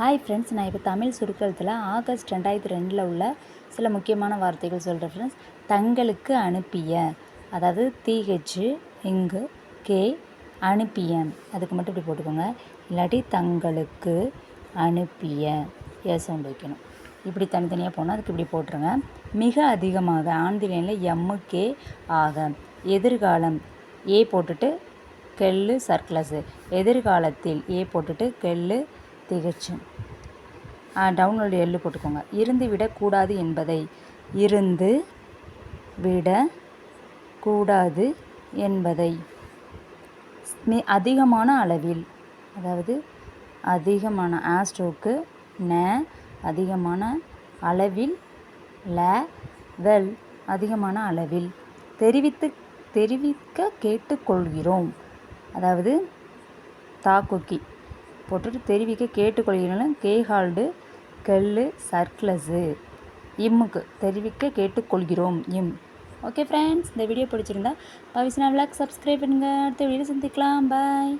Hi friends நான் இப்போ தமிழ் சுருக்கத்தில் ஆகஸ்ட் ரெண்டாயிரத்தி ரெண்டில் உள்ள சில முக்கியமான வார்த்தைகள் சொல்கிறேன் ஃப்ரெண்ட்ஸ் தங்களுக்கு அனுப்பிய அதாவது டிஹெச் இங்கு கே அனுப்பிய அதுக்கு மட்டும் இப்படி போட்டுக்கோங்க. இல்லாட்டி தங்களுக்கு அனுப்பிய. ஏ சவுண்ட் வைக்கணும். இப்படி தனித்தனியாக போனால் அதுக்கு இப்படி போட்டுருங்க. மிக அதிகமாக ஆந்திலேனில் எம்மு கே ஆக எதிர்காலம் ஏ போட்டுட்டு கெல்லு சர்க்ளஸு எதிர்காலத்தில் ஏ போட்டுட்டு கெல்லு திகச்சு டவுன்லோடு எள்ளு போட்டுக்கோங்க. இருந்து விடக்கூடாது என்பதை இருந்து விட கூடாது என்பதை அதிகமான அளவில் அதாவது அதிகமான ஆஸ்ட்ரோக்கு ந அதிகமான அளவில் ல வெல் அதிகமான அளவில் தெரிவித்து தெரிவிக்க கேட்டுக்கொள்கிறோம். அதாவது தாக்குக்கி போட்டுட்டு தெரிவிக்க கேட்டுக்கொள்கிறேன். கேஹால்டு கெல்லு சர்க்ளஸு இம்முக்கு தெரிவிக்க கேட்டுக்கொள்கிறோம். இம். ஓகே ஃப்ரெண்ட்ஸ் இந்த வீடியோ பிடிச்சிருந்தா பவிஸ்னா விளாக் சப்ஸ்கிரைப் பண்ணுங்கள் அடுத்த வீடியோ சந்திக்கலாம். பாய்